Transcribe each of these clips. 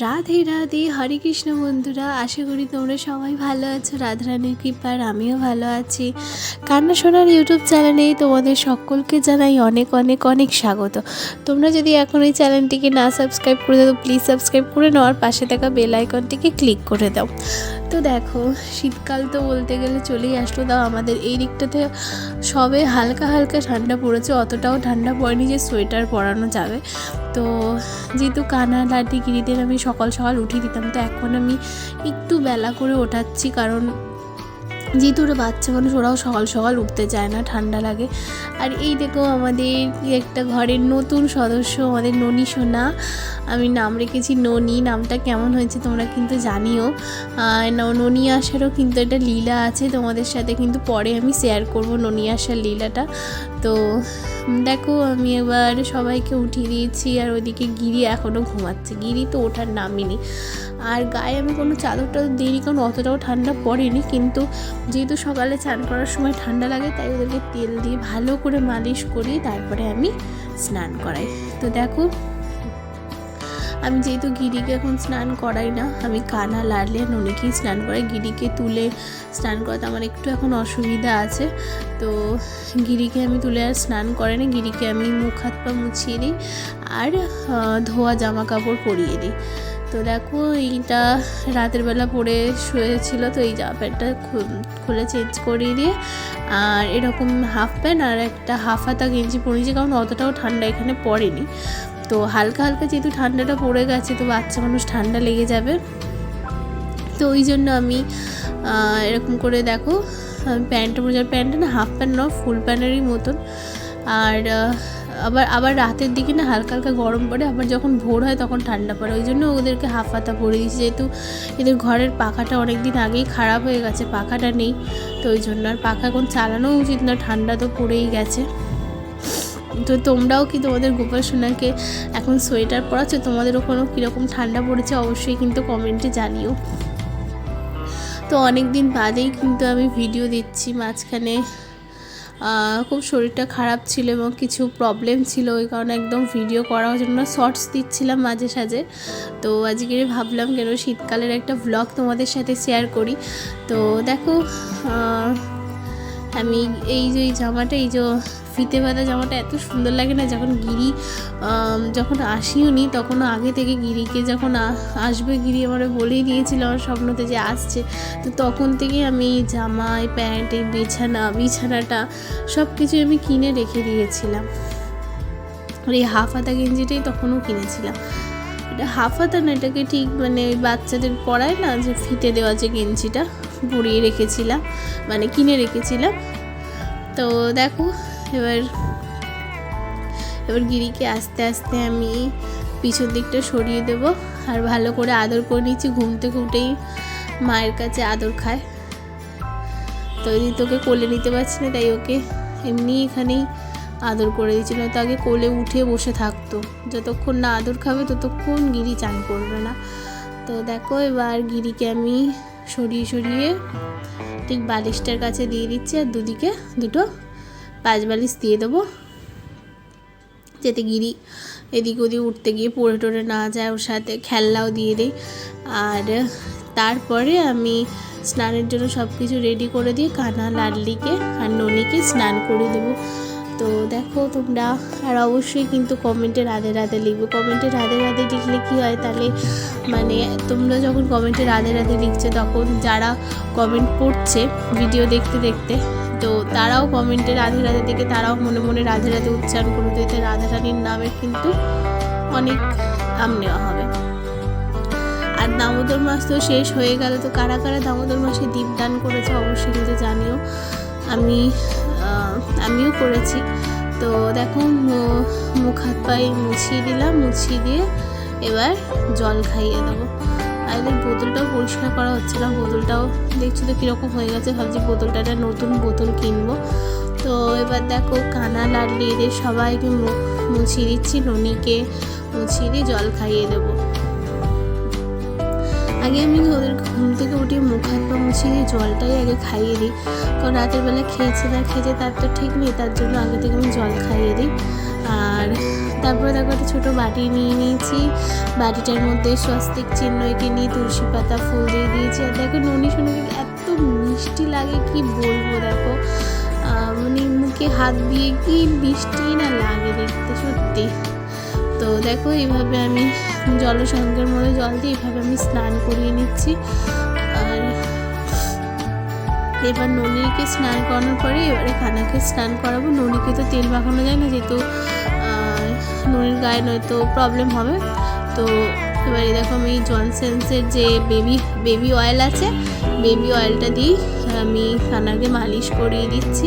রাধে রাধে, হরে কৃষ্ণ বন্ধুরা, আশা করি তোমরা সবাই ভালো আছো। রাধারানীর কৃপার আমিও ভালো আছি। কান্না শোনার ইউটিউব চ্যানেলে তোমাদের সকলকে জানাই অনেক অনেক অনেক স্বাগত। তোমরা যদি এখন এই চ্যানেলটিকে না সাবস্ক্রাইব করে দাও প্লিজ সাবস্ক্রাইব করে নেওয়ার পাশে থাকা বেল আইকনটিকে ক্লিক করে দাও। তো দেখো, শীতকাল তো বলতে গেলে চলেই আসলো দাও আমাদের এই দিকটাতে সবে হালকা হালকা ঠান্ডা পড়েছে, অতটাও ঠান্ডা পড়েনি যে সোয়েটার পরানো যাবে। তো যেহেতু কানা লাড্ডি গিরিদের আমি সকাল সকাল উঠিয়ে দিতাম, তো এখন আমি একটু বেলা করে ওঠাচ্ছি, কারণ যেহেতু ওরা বাচ্চা মানুষ, ওরাও সকাল সকাল উঠতে চায় না, ঠান্ডা লাগে। আর এই দেখো আমাদের একটা ঘরের নতুন সদস্য, আমাদের ননি সোনা। আমি নাম রেখেছি ননি, নামটা কেমন হয়েছে তোমরা কিন্তু জানিও। ন- ননি আসারও কিন্তু একটা লীলা আছে তোমাদের সাথে, কিন্তু পরে আমি শেয়ার করব ননি আসার লীলাটা। তো দেখো আমি এবার সবাইকে উঠিয়ে দিয়েছি আর ওইদিকে গিরি এখনও ঘুমাচ্ছে। গিরি তো ওঠার নামিনি আর গায়ে আমি কোনো চাদর টাদর দিইনি, কারণ অতটাও ঠান্ডা পড়েনি, কিন্তু যেহেতু সকালে চান করার সময় ঠান্ডা লাগে, তাই ওদেরকে তেল দিয়ে ভালো করে মালিশ করি, তারপরে আমি স্নান করাই। তো দেখো, আমি যেহেতু গিরিকে এখন স্নান করাই না, আমি কানা, লাড়লে ননিকেই স্নান করাই। গিরিকে তুলে স্নান করাতে আমার একটু এখন অসুবিধা আছে। তো গিরিকে আমি তুলে আর স্নান করে না, গিরিকে আমি মুখ, হাত, পা মুছিয়ে দিই আর ধোয়া জামা কাপড় পরিয়ে দিই। তো দেখো, এইটা রাতের বেলা পরে শুয়েছিল, তো এই জামা প্যান্টটা খুলে চেঞ্জ করিয়ে দিয়ে, আর এরকম হাফ প্যান্ট আর একটা হাফ হাতা গেঞ্জি পরেছি কারণ অতটাও ঠান্ডা এখানে পড়েনি। তো হালকা হালকা যেহেতু ঠান্ডাটা পড়ে গেছে, তো বাচ্চা মানুষ ঠান্ডা লেগে যাবে। তো ওই জন্য আমি এরকম করে দেখো প্যান্টটা যার প্যান্টটা না হাফ প্যান্ট নয় ফুল প্যান্টেরই মতন। আর আবার আবার রাতের দিকে না হালকা হালকা গরম পড়ে, আবার যখন ভোর হয় তখন ঠান্ডা পড়ে। ওই জন্য ওদেরকে হাফ হাতা পরে দিয়েছি, যেহেতু এদের ঘরের পাখাটা অনেক দিন আগেই খারাপ হয়ে গেছে, পাখাটা নেই। তো ওই জন্য আর পাখা এখন চালানো উচিত না, ঠান্ডা তো পড়েই গেছে। তো তোমরাও কি তোমাদের গোপাল সোনাকে এখন সোয়েটার পরাচ্ছ? তোমাদের ওখানেও কীরকম ঠান্ডা পড়েছে অবশ্যই কিন্তু কমেন্টে জানিও। তো অনেক দিন বাদেই কিন্তু আমি ভিডিও দিচ্ছি, মাঝখানে খুব শরীরটা খারাপ ছিল এবং কিছু প্রবলেম ছিল, ওই কারণে একদম ভিডিও করার জন্য শর্টস দিচ্ছিলাম মাঝে সাঝে। তো আজকে ভাবলাম কেন শীতকালের একটা ব্লগ তোমাদের সাথে শেয়ার করি। তো দেখো আমি এই যে এই জামাটা, এই যে ফিতে বাঁধা জামাটা এত সুন্দর লাগে না, যখন গিরি যখন আসিও নি তখন আগে থেকে গিরিকে যখন আসবে, গিরি আমার বলেই দিয়েছিল, আমার স্বপ্নতে যে আসছে। তো তখন থেকেই আমি এই জামা এই প্যান্ট, এই বিছানা, বিছানাটা সব কিছু আমি কিনে রেখে দিয়েছিলাম। আর এই হাফ হাতা গেঞ্জিটাই তখনও কিনেছিলাম। এটা হাফ হাতা না, এটাকে ঠিক মানে ওই বাচ্চাদের পরায় না, যে ফিতে দেওয়া যে গেঞ্জিটা? পরিয়ে রেখেছিলাম মানে কিনে রেখেছিলাম। তো দেখো, এবার এবার গিরিকে আস্তে আস্তে আমি পিছন দিকটা সরিয়ে দেব আর ভালো করে আদর করে নিচ্ছি। ঘুম থেকে উঠেই মায়ের কাছে আদর খায়। তো দিন তোকে কোলে নিতে পারছি না, তাই ওকে এমনি এখানেই আদর করে দিচ্ছিল তো আগে কোলে উঠে বসে থাকতো। যতক্ষণ না আদর খাবে, ততক্ষণ গিরি চান করবে না। তো দেখো, এবার গিরিকে আমি সরিয়ে সরিয়ে ঠিক বালিশটার কাছে দিয়ে দিচ্ছি আর দুদিকে দুটো পাঁচ বালিশ দিয়ে দেবো। যাতে গিরি এদিক ওদিক উঠতে গিয়ে পড়ে টড়ে না যায়, ওর সাথে খেলনাও দিয়ে দিই। আর তারপরে আমি স্নানের জন্য সব কিছু রেডি করে দিয়ে কানা, লাডলিকে আর ননিকে স্নান করে দেবো। তো দেখো তোমরা, আর অবশ্যই কিন্তু কমেন্টে রাধে রাধে লিখবে। কমেন্টে রাধে রাধে লিখলে কী হয় তাহলে? মানে তোমরা যখন কমেন্টে রাধে রাধে লিখছে, তখন যারা কমেন্ট পড়ছে ভিডিও দেখতে দেখতে, তো তারাও কমেন্টে রাধে রাধে দেখে তারাও মনে মনে রাধে রাধে উচ্চারণ করবে। এতে রাধা রানীর নামের কিন্তু অনেক নাম নেওয়া হবে। আর দামোদর মাস তো শেষ হয়ে গেল, তো কারা কারা দামোদর মাসে দীপদান করেছে অবশ্যই কিন্তু জানিও। আমি আমিও করেছি। তো দেখো মুখ, হাত, পায়ে মুছিয়ে দিলাম, মুছিয়ে দিয়ে এবার জল খাইয়ে দেবো। আর বোতলটাও পরিষ্কার করা হচ্ছে না, বোতলটাও দেখছ তো কীরকম হয়ে গেছে, ভাবছি বোতলটা একটা নতুন বোতল কিনবো। তো এবার দেখো, কানা লাডলি এদের সবাইকে মুখ মুছিয়ে দিচ্ছি, ননিকে মুছিয়ে দিয়ে জল খাইয়ে দেবো। আগে আমি ওদের ঘুম থেকে উঠে মুখ হাত পা মুছিয়ে জলটাই আগে খাইয়ে দিই। কারণ রাতের বেলা খেয়েছে না খেয়েছে তার তো ঠিক নেই, তার জন্য আগে থেকে আমি জল খাইয়ে দিই। আর তারপরে দেখো একটা ছোটো বাটি নিয়ে নিয়েছি। বাটিটার মধ্যে স্বস্তিক চিহ্ন এঁকে নিয়ে তুলসী পাতা, ফুল দিয়ে দিয়েছি। আর দেখো ননি শুনে এত মিষ্টি লাগে, কি বলব দেখো। মানে মুখে হাত দিয়ে কি মিষ্টি না লাগে দেখতে সত্যি। তো দেখো এইভাবে আমি জলসংখ্যার মধ্যে জল দিয়ে এভাবে আমি স্নান করিয়ে নিচ্ছি। আর এবার ননিকে স্নান করানোর পরে এবারে খানাকে স্নান করাবো। ননিকে তো তেল মাখানো যায় না, যেহেতু ননির গায়ে নয়তো প্রবলেম হবে। তো এবারে দেখো আমি জনসেন্সের যে বেবি বেবি অয়েল আছে, বেবি অয়েলটা দিই আমি খানাকে মালিশ করিয়ে দিচ্ছি।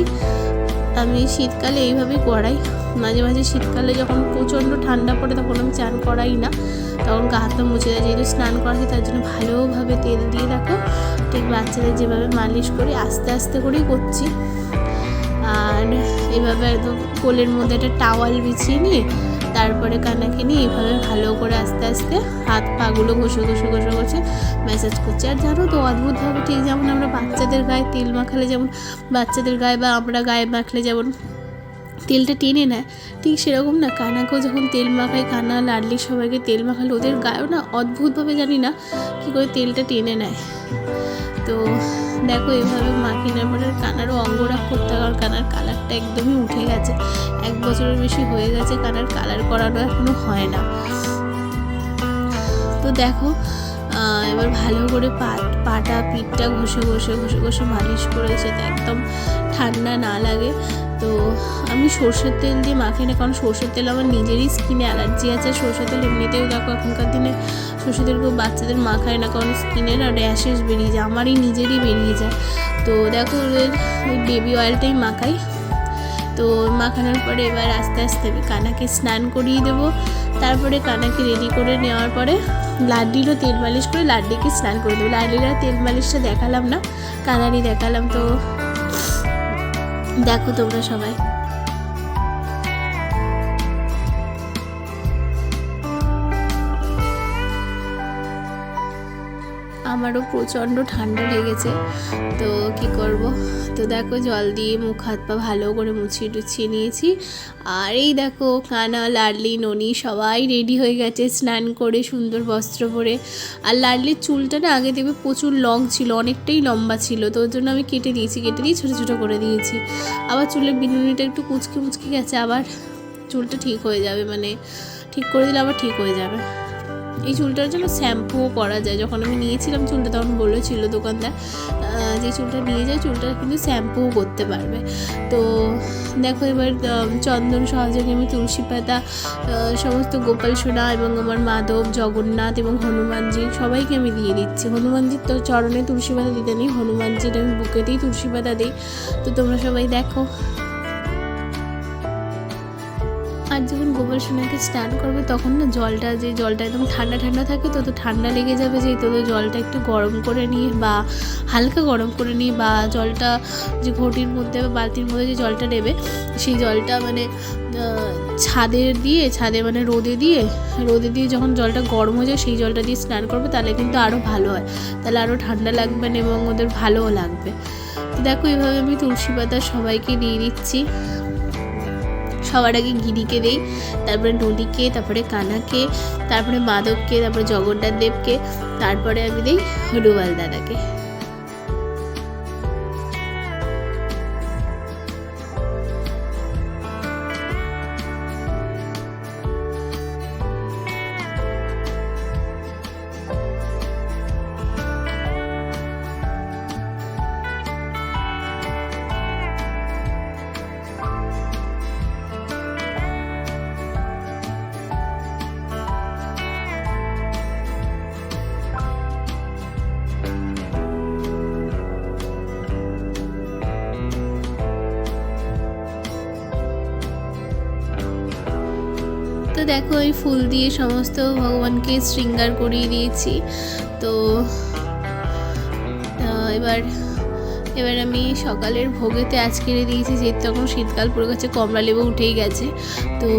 আমি শীতকালে এইভাবেই করাই মাঝে মাঝে শীতকালে যখন প্রচণ্ড ঠান্ডা পড়ে তখন আমি চান করাই না। তখন গা হাত মুছে দেয় যেহেতু স্নান করা হয় তার জন্য ভালোভাবে তেল দিয়ে রাখো ঠিক বাচ্চাদের যেভাবে মালিশ করি, আস্তে আস্তে করেই করছি। আর এভাবে একদম কোলের মধ্যে একটা টাওয়াল বিছিয়ে নিয়ে তারপরে কানাকে নিয়ে এইভাবে ভালো করে আস্তে আস্তে হাত পাগুলো ঘষে ঘষে ঘষে ঘষে ম্যাসাজ করছে। আর জানো তো অদ্ভুতভাবে ঠিক যেমন আমরা বাচ্চাদের গায়ে তেল মাখালে যেমন বাচ্চাদের গায়ে বা আমরা গায়ে মাখলে যেমন তেলটা টেনে নেয়, ঠিক সেরকম না। কানাকেও যখন তেল মাখায়, কানা, লাডলি সবাইকে তেল মাখালে ওদের গায়েও না অদ্ভুতভাবে জানি না কী করে তেলটা টেনে নেয়। তো দেখো, এভাবে মাখিনার নেওয়ার পরে কানারও অঙ্গরাগ করতে হবে কানার কালারটা একদমই উঠে গেছে। এক বছরের বেশি হয়ে গেছে কানার কালার করানো এখনও হয় না। তো দেখো এবার ভালো করে পাট, পাটা, পিঠটা ঘষে ঘষে ঘষে ঘষে মালিশ করেছে। একদম ঠান্ডা না লাগে। তো আমি সর্ষের তেল দিয়ে মাখি না, কারণ সর্ষের তেল আমার নিজেরই স্কিনে অ্যালার্জি আছে। সর্ষের তেল এমনিতেও দেখো এখনকার দিনে সর্ষের তেল বাচ্চাদের মাখায় না, কারণ স্কিনে না র্যাশেস বেরিয়ে যায়, আমারই নিজেরই বেরিয়ে যায়। তো দেখো ওদের ওই বেবি অয়েলটাই মাখাই। তো মাখানোর পরে এবার আস্তে আস্তে আমি কানাকে স্নান করিয়ে দেবো। তারপরে কানাকে রেডি করে নেওয়ার পরে লাড্ডিরও তেল মালিশ করে লাড্ডিকে স্নান করে দেবো। লাড্ডিরা তেল মালিশটা দেখালাম না, কানারই দেখালাম, তো দেখো তোমরা সবাই। আমারও প্রচণ্ড ঠান্ডা লেগেছে। তো কি করব? তো দেখো জল দিয়ে মুখ, হাত, পা ভালো করে মুছিয়ে টুছিয়ে নিয়েছি। আর এই দেখো কানা, লাডলি, ননি সবাই রেডি হয়ে গেছে স্নান করে সুন্দর বস্ত্র পরে। আর লাডলির চুলটা না আগে দেখবে প্রচুর লং ছিল, অনেকটাই লম্বা ছিল। তো ওর জন্য আমি কেটে দিয়েছি, কেটে দিয়ে ছোটো ছোটো করে দিয়েছি। আবার চুলের বিনুনিটা একটু কুচকে, মুচকে গেছে, আবার চুলটা ঠিক হয়ে যাবে মানে ঠিক করে দিলে আবার ঠিক হয়ে যাবে। এই চুলটার জন্য শ্যাম্পুও করা যায়। যখন আমি নিয়েছিলাম চুলটা, তখন বলেছিল দোকানদার যে চুলটা নিয়ে যায় চুলটা কিন্তু শ্যাম্পুও করতে পারবে। তো দেখো এবার চন্দন সহযোগে আমি তুলসী পাতা সমস্ত গোপাল সোনা এবং আমার মাধব, জগন্নাথ এবং হনুমানজি সবাইকে আমি দিয়ে দিচ্ছি। হনুমানজির তো চরণে তুলসী পাতা দিতে নেই, হনুমানজির আমি বুকেতেই তুলসী পাতা দিই। তো তোমরা সবাই দেখো। গোপাল সোনাকে স্নান করবে, তখন না জলটা, যে জলটা একদম ঠান্ডা ঠান্ডা থাকে, তো তো ঠান্ডা লেগে যাবে যে তো জলটা একটু গরম করে নিয়ে বা হালকা গরম করে নিয়ে বা জলটা যে ঘটির মধ্যে বা বালতির মধ্যে যে জলটা নেবে, সেই জলটা মানে ছাদে দিয়ে, ছাদে মানে রোদে দিয়ে রোদে দিয়ে যখন জলটা গরম হয়ে যায়, সেই জলটা দিয়ে স্নান করবে, তাহলে কিন্তু আরও ভালো হয়। তাহলে আরও ঠান্ডা লাগবে না এবং ওদের ভালোও লাগবে। দেখো, এভাবে আমি তুলসী পাতা সবাইকে দিয়ে দিচ্ছি। সবার আগে গিরিকে দেই, তারপরে নদীকে তারপরে কানাকে, তারপরে মাধবকে, তারপরে জগন্নাথ দেবকে তারপরে আমি দিই হনুমাল দাদাকে দেখো, এই ফুল দিয়ে সমস্ত ভগবানকে শৃঙ্গার করিয়ে দিয়েছি। তো এবার এবার আমি সকালের ভোগেতে আজকেরে দিয়েছি, যেহেতু তখন শীতকাল পড়ে গেছে কমলা লেবু উঠেই গেছে। তো,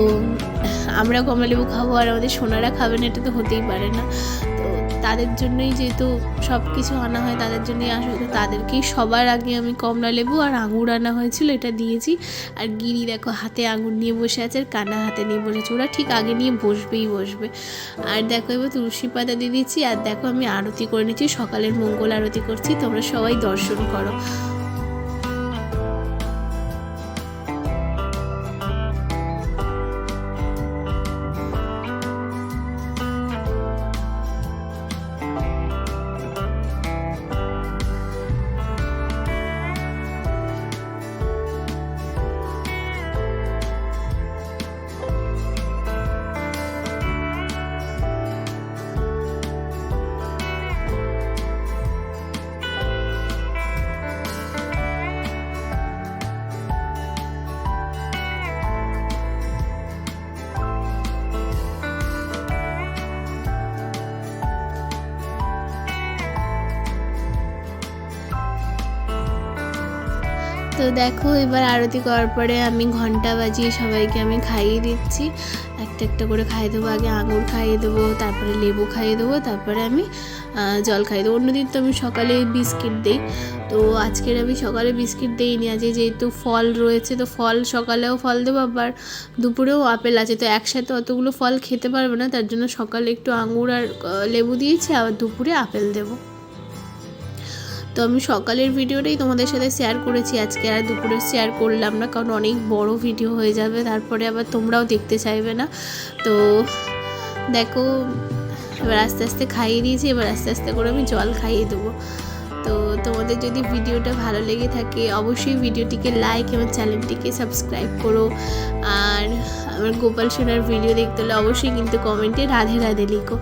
আমরা কমলা লেবু খাব আর আমাদের সোনারা খাবেন এটা তো হতেই পারে না। তো তাদের জন্যই যেহেতু সব কিছু আনা হয়, তাদের জন্যই আসলে তাদেরকেই সবার আগে আমি কমলা লেবু আর আঙুর আনা হয়েছিল, এটা দিয়েছি। আর গিরি দেখো, হাতে আঙুর নিয়ে বসে আছে আর কানা হাতে নিয়ে বসে আছে ওরা ঠিক আগে নিয়ে বসবেই বসবে। আর দেখো, এবার তুলসী পাতা দিয়ে দিচ্ছি। আর দেখো, আমি আরতি করে নিচ্ছি। সকালের মঙ্গল আরতি করছি। তোমরা সবাই দর্শন করো। তো দেখো, এবার আরতি করার পরে আমি ঘণ্টা বাজিয়ে সবাইকে আমি খাইয়ে দিচ্ছি। একটা একটা করে খাইয়ে দেবো, আগে আঙুর খাইয়ে দেবো, তারপরে লেবু খাইয়ে দেবো, তারপরে আমি জল খাইয়ে দেবো। অন্যদিন তো আমি সকালে বিস্কিট দিই। তো আজকের আমি সকালে বিস্কিট দিইনি, আজকে যেহেতু ফল রয়েছে, তো ফল সকালেও ফল দেবো, আবার দুপুরেও আপেল আছে। তো একসাথে অতগুলো ফল খেতে পারবে না, তার জন্য সকালে একটু আঙুর আর লেবু দিয়েছি, আবার দুপুরে আপেল দেবো। তো আমি সকালের ভিডিওটাই তোমাদের সাথে শেয়ার করেছি। আজকে আর দুপুরে শেয়ার করলাম না, কারণ অনেক বড় ভিডিও হয়ে যাবে, তারপরে আবার তোমরাও দেখতে চাইবে না। তো দেখো, এবার আস্তে আস্তে খাইয়ে দিয়েছি এবার আস্তে আস্তে করে আমি জল খাইয়ে দেবো। তো তোমাদের যদি ভিডিওটা ভালো লেগে থাকে, অবশ্যই ভিডিওটিকে লাইক এবং চ্যানেলটিকে সাবস্ক্রাইব করো। আর আমার গোপাল সোনার ভিডিও দেখতে হলে অবশ্যই কিন্তু কমেন্টে রাধে রাধে লিখো।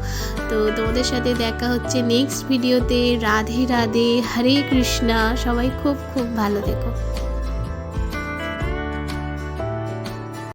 তো তোমাদের সাথে দেখা হচ্ছে নেক্সট ভিডিওতে রাধে রাধে, হরে কৃষ্ণা, সবাই খুব খুব ভালো থেকো।